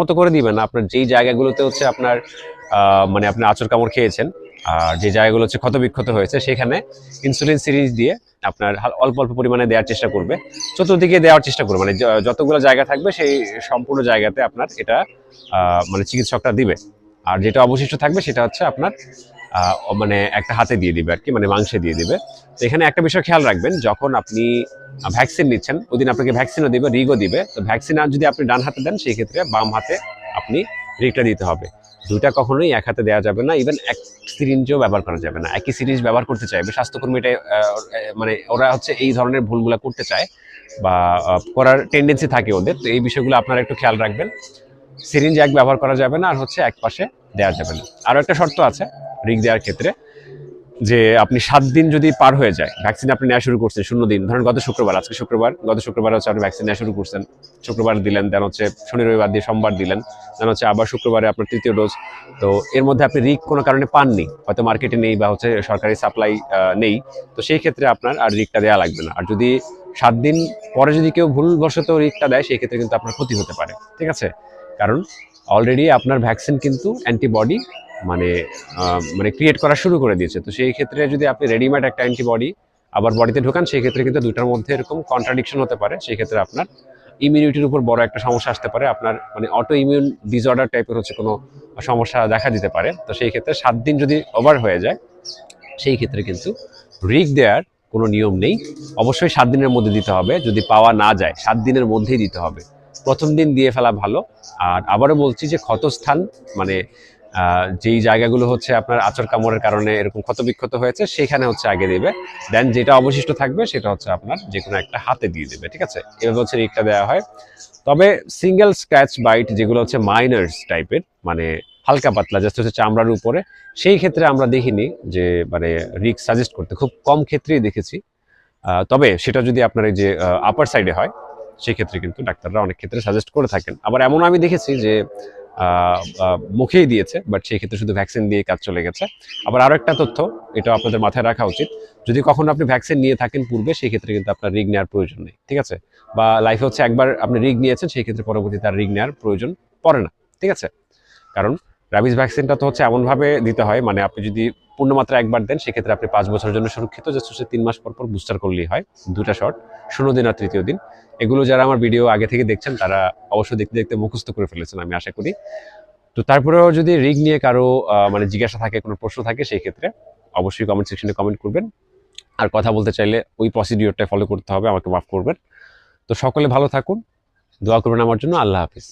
মতো করে দিবেন আপনার যেই জায়গাগুলোতে হচ্ছে আপনার মানে আপনি আচর কামড় খেয়েছেন, আর যে জায়গাগুলো হচ্ছে ক্ষতবিক্ষত হয়েছে, সেখানে ইনসুলিন সিরিজ দিয়ে আপনার অল্প অল্প পরিমাণে দেওয়ার চেষ্টা করবে। চতুর্দিকে দেওয়ার চেষ্টা করবে মানে যতগুলো জায়গা থাকবে, সেই সম্পূর্ণ জায়গাতে আপনার এটা মানে চিকিৎসকটা দিবে। আর যেটা অবশিষ্ট থাকবে সেটা হচ্ছে আপনার মানে একটা হাতে দিয়ে দিবে আর কি মানে মাংসে দিয়ে দিবে। তো এখানে একটা বিষয় খেয়াল রাখবেন, যখন আপনি ভ্যাকসিন নিচ্ছেন ওই দিন আপনাকে ভ্যাকসিনও দিবে, রিগও দিবে। তো ভ্যাকসিন আর যদি আপনি ডান হাতে দেন, সেই ক্ষেত্রে বাম হাতে আপনি রিগটা দিতে হবে। দুইটা কখনোই এক হাতে দেওয়া যাবে না ইভেন এক সিরিঞ্জও ব্যবহার করা যাবে না। একই সিরিঞ্জ ব্যবহার করতে চাইবে, স্বাস্থ্যকর্মী এটা মানে ওরা হচ্ছে এই ধরনের ভুলগুলো করতে চায় বা করার টেন্ডেন্সি থাকে ওদের। তো এই বিষয়গুলো আপনারা একটু খেয়াল রাখবেন। সিরিঞ্জ এক ব্যবহার করা যাবে না, আর হচ্ছে এক পাশে দেওয়া যাবে না। আরও একটা শর্ত আছে রিগ দেওয়ার ক্ষেত্রে, যে আপনি সাত দিন যদি পার হয়ে যায় ভ্যাকসিন আপনি নেওয়া শুরু করছেন শূন্য দিন, ধরেন গত শুক্রবার, আজকে শুক্রবার, গত শুক্রবার হচ্ছে আপনি ভ্যাকসিন নেওয়া শুরু করছেন, শুক্রবার দিলেন দেন হচ্ছে শনি, রবিবার দিয়ে সোমবার দিলেন দেন হচ্ছে আবার শুক্রবারে আপনার তৃতীয় ডোজ তো এর মধ্যে আপনি রিক কোনো কারণে পাননি, হয়তো মার্কেটে নেই বা হচ্ছে সরকারি সাপ্লাই নেই, তো সেই ক্ষেত্রে আপনার আর রিকটা দেওয়া লাগবে না। আর যদি সাত দিন পরে যদি কেউ ভুলবশত রিকটা দেয়, সেই ক্ষেত্রে কিন্তু আপনার ক্ষতি হতে পারে, ঠিক আছে? কারণ অলরেডি আপনার ভ্যাকসিন কিন্তু অ্যান্টিবডি মানে মানে ক্রিয়েট করা শুরু করে দিয়েছে। তো সেই ক্ষেত্রে যদি আপনি রেডিমেড একটা অ্যান্টিবডি আবার বডিতে ঢোকান, সেই ক্ষেত্রে কিন্তু দুটার মধ্যে এরকম কন্ট্রাডিকশন হতে পারে। সেই ক্ষেত্রে আপনার ইমিউনিটির উপর বড় একটা সমস্যা আসতে পারে। আপনার মানে অটো ইমিউন ডিসঅর্ডার টাইপের হচ্ছে কোনো সমস্যা দেখা দিতে পারে। তো সেই ক্ষেত্রে সাত দিন যদি ওভার হয়ে যায়, সেই ক্ষেত্রে কিন্তু রিক দেওয়ার কোনো নিয়ম নেই। অবশ্যই সাত দিনের মধ্যে দিতে হবে। যদি পাওয়া না যায়, সাত দিনের মধ্যেই দিতে হবে। প্রথম দিন দিয়ে ফেলা ভালো। আর আবারও বলছি যে ক্ষতস্থান মানে যেই জায়গাগুলো হচ্ছে আপনার আচর কামড়ের কারণে এরকম ক্ষতবিক্ষত হয়েছে, সেখানে হচ্ছে আগে দেবে দেন যেটা অবশিষ্ট থাকবে, সেটা হচ্ছে আপনার যে কোনো একটা হাতে দিয়ে দেবে, ঠিক আছে? এভাবে হচ্ছে রিকটা দেওয়া হয়। তবে সিঙ্গেল স্ক্র্যাচ বাইট যেগুলো হচ্ছে মাইনার্স টাইপের মানে হালকা পাতলা জাস্ট হচ্ছে চামড়ার উপরে, সেই ক্ষেত্রে আমরা দেখিনি যে মানে রিক সাজেস্ট করতে। খুব কম ক্ষেত্রেই দেখেছি। তবে সেটা যদি আপনার এই যে আপার সাইডে হয় সেই ক্ষেত্রে কিন্তু ডাক্তাররা অনেক ক্ষেত্রে সাজেস্ট করে থাকেন। আবার এমন আমি দেখেছি যে মুখেই দিয়েছে বাট সেই ক্ষেত্রে শুধু ভ্যাকসিন দিয়ে কাজ চলে গেছে। আবার আরও একটা তথ্য এটা আপনাদের মাথায় রাখা উচিত। যদি কখনো আপনি ভ্যাকসিন নিয়ে থাকেন পূর্বে, সেই ক্ষেত্রে কিন্তু আপনার রিগ নেওয়ার প্রয়োজন নেই, ঠিক আছে? বা লাইফে হচ্ছে একবার আপনি রিগ নিয়েছেন, সেই ক্ষেত্রে পরবর্তীতে আর রিগ নেওয়ার প্রয়োজন পড়ে না, ঠিক আছে? কারণ র্যাবিস ভ্যাকসিনটা তো হচ্ছে এমনভাবে দিতে হয় মানে আপনি যদি পূর্ণমাত্রা একবার দেন, সেক্ষেত্রে আপনি পাঁচ বছরের জন্য সুরক্ষিত জাস্ট হচ্ছে তিন মাস পর পর বুস্টার করলেই হয় দুটা শট শূন্য দিন আর তৃতীয় দিন। এগুলো যারা আমার ভিডিও আগে থেকে দেখছেন, তারা অবশ্যই দেখতে দেখতে মুখস্থ করে ফেলেছেন, আমি আশা করি। তো তারপরেও যদি রিগ নিয়ে কারও মানে জিজ্ঞাসা থাকে, কোনো প্রশ্ন থাকে সেই ক্ষেত্রে অবশ্যই কমেন্ট সেকশনে কমেন্ট করবেন। আর কথা বলতে চাইলে ওই প্রসিডিওরটা ফলো করতে হবে, আমাকে মাফ করবেন। তো সকলে ভালো থাকুন, দোয়া করবেন আমার জন্য, আল্লাহ হাফিজ।